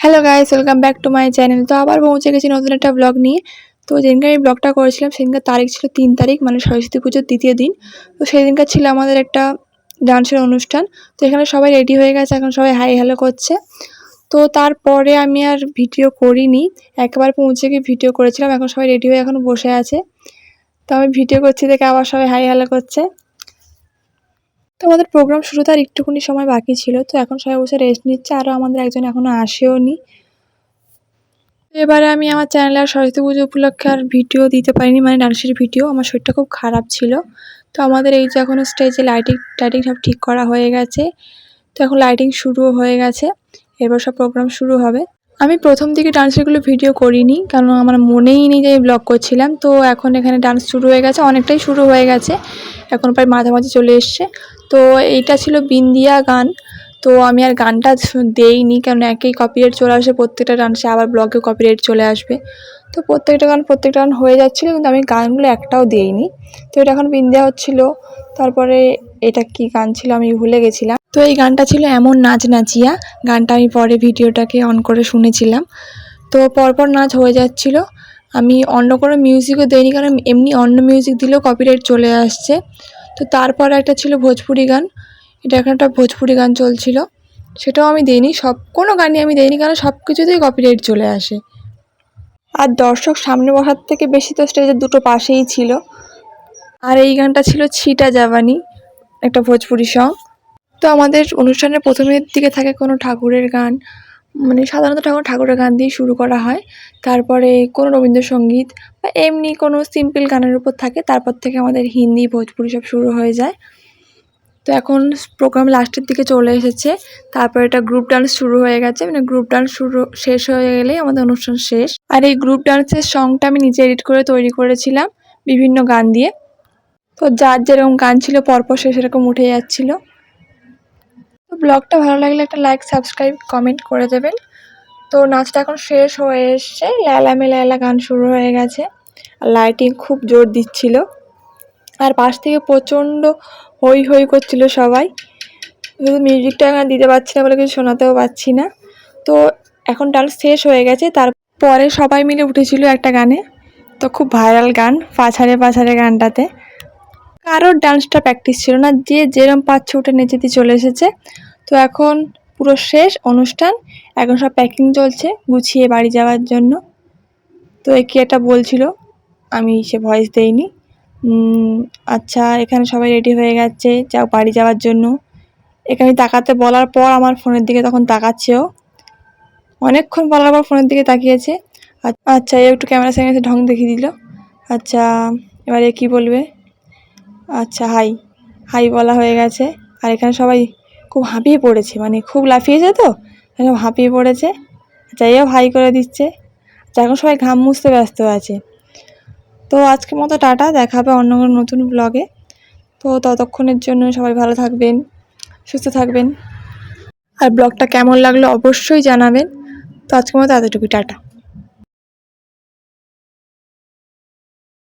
Hello guys welcome back to my channel তো আবার পৌঁছে গেছি নতুন একটা ব্লগ নিয়ে। তো যেদিনকে আমি ব্লগটা করেছিলাম সেদিনকার তারিখ ছিল তিন তারিখ মানে সরস্বতী পুজোর দ্বিতীয় দিন। তো সেদিনকার ছিল আমাদের একটা ডান্সের অনুষ্ঠান। তো এখানে সবাই রেডি হয়ে গেছে, এখন সবাই হাই হ্যালো করছে। তো তারপরে আমি আর ভিডিও করিনি। একবার পৌঁছে গিয়ে ভিডিও করেছিলাম, এখন সবাই রেডি হয়ে এখন বসে আছে। তো আমি ভিডিও করছি দেখে আবার সবাই হাই হ্যালো করছে। তো আমাদের প্রোগ্রাম শুরুতে আর একটুখানি সময় বাকি ছিল, তো এখন সবাই বসে রেস্ট নিচ্ছে আরও আমাদের একজন এখনও আসেও নি। এবারে আমি আমার চ্যানেলে আর সরস্বতী পুজো উপলক্ষে আর ভিডিও দিতে পারিনি মানে ডান্সের ভিডিও আমার শরীরটা খুব খারাপ ছিল। তো আমাদের এই যে এখন স্টেজে লাইটিং টাইটিং সব ঠিক করা হয়ে গেছে, তো এখন লাইটিং শুরু হয়ে গেছে এবার সব প্রোগ্রাম শুরু হবে। আমি প্রথম দিকে ডান্সেরগুলো ভিডিও করিনি কারণ আমার মনেই নেই যে আমি ব্লগ করছিলাম। তো এখন এখানে ডান্স শুরু হয়ে গেছে, অনেকটাই শুরু হয়ে গেছে। এখন প্রায় মাঝামাঝি চলে এসছে। তো এইটা ছিল বিন্দিয়া গান। তো আমি আর গানটা দেইনি কারণ একেই কপিরাইট চলে আসে প্রত্যেকটা ডান্সে আবার ব্লগে কপিরাইট চলে আসবে। তো প্রত্যেকটা গান প্রত্যেকটা গান হয়ে যাচ্ছিল, কিন্তু আমি গানগুলো একটাও দিইনি। তো এটা এখন বিন্দিয়া হচ্ছিল, তারপরে এটা কি গান ছিল আমি ভুলে গেছিলাম। তো এই গানটা ছিল এমন নাচ নাচিয়া গানটা আমি পরে ভিডিওটাকে অন করে শুনেছিলাম। তো পরপর নাচ হয়ে যাচ্ছিল। আমি অন্য কোনো মিউজিকও দিইনি, কারণ এমনি অন্য মিউজিক দিলেও কপিরাইট চলে আসছে। তো তারপর একটা ছিল ভোজপুরি গান। এটা এখন একটা ভোজপুরি গান চলছিল। সেটাও আমি দিইনি। সব, কোনো গানই আমি দিইনি, কারণ সব কিছুতেই কপিরাইট চলে আসে। আর দর্শক সামনে বসার থেকে বেশি তো স্টেজের দুটো পাশেই ছিল। আর এই গানটা ছিল ছিটা জাবানি, একটা ভোজপুরি সং তো আমাদের অনুষ্ঠানের প্রথমের দিকে থাকে কোনো ঠাকুরের গান মানে সাধারণত ঠাকুর ঠাকুরের গান দিয়ে শুরু করা হয়। তারপরে কোনো রবীন্দ্রসঙ্গীত বা এমনি কোনো সিম্পল গানের উপর থাকে। তারপর থেকে আমাদের হিন্দি, ভোজপুরি সব শুরু হয়ে যায়। তো এখন প্রোগ্রাম লাস্টের দিকে চলে এসেছে। তারপর এটা গ্রুপ ডান্স শুরু হয়ে গেছে। মানে গ্রুপ ডান্স শুরু শেষ হয়ে গেলেই আমাদের অনুষ্ঠান শেষ। আর এই গ্রুপ ডান্সের সংটা আমি নিজে এডিট করে তৈরি করেছিলাম বিভিন্ন গান দিয়ে। তো যার যেরকম গান ছিল, পরপর সে সেরকম উঠে যাচ্ছিল। ব্লগটা ভালো লাগলে একটা লাইক সাবস্ক্রাইব কমেন্ট করে দেবেন। তো নাচটা এখন শেষ হয়ে এসছে। ল্যালা মেলা গান শুরু হয়ে গেছে। আর লাইটিং খুব জোর দিচ্ছিল। আর পাশ থেকে প্রচণ্ড হই হই করছিল সবাই। শুধু মিউজিকটা এখন দিতে পারছি না বলে কিছু শোনাতেও পাচ্ছি না। তো এখন ডান্স শেষ হয়ে গেছে। তারপরে সবাই মিলে উঠেছিল একটা গানে। তো খুব ভাইরাল গান পাছারে পাছারে গানটাতে। কারোর ডান্সটা প্র্যাকটিস ছিল না। যে যেরম পাচ্ছে উঠে নেচেতে চলে এসেছে। তো এখন পুরো শেষ অনুষ্ঠান। এখন সব প্যাকিং চলছে, গুছিয়ে বাড়ি যাওয়ার জন্য। তো একে একটা বলছিল, আমি সে ভয়েস দেইনি। আচ্ছা এখানে সবাই রেডি হয়ে গেছে, যাও বাড়ি যাওয়ার জন্য। এখানে তাকাতে বলার পর আমার ফোনের দিকে তখন তাকাচ্ছেও। অনেকক্ষণ বলার পর ফোনের দিকে তাকিয়েছে। আচ্ছা একটু ক্যামেরার সামনে ঢং দেখিয়ে দিল। আচ্ছা এবারে কি বলবে? আচ্ছা হাই হাই বলা হয়ে গেছে। আর এখানে সবাই খুব হাঁপিয়ে পড়েছে মানে খুব লাফিয়েছে তো সব হাঁপিয়ে পড়েছে। যাই হোক হাই করে দিচ্ছে। আচ্ছা এখন সবাই ঘাম মুছতে ব্যস্ত আছে। তো আজকের মতো টাটা দেখাবে অন্য কোনো নতুন ব্লগে তো ততক্ষণের জন্য সবাই ভালো থাকবেন, সুস্থ থাকবেন। আর ব্লগটা কেমন লাগল অবশ্যই জানাবেন। তো আজকের মতো এতটুকু টাটা।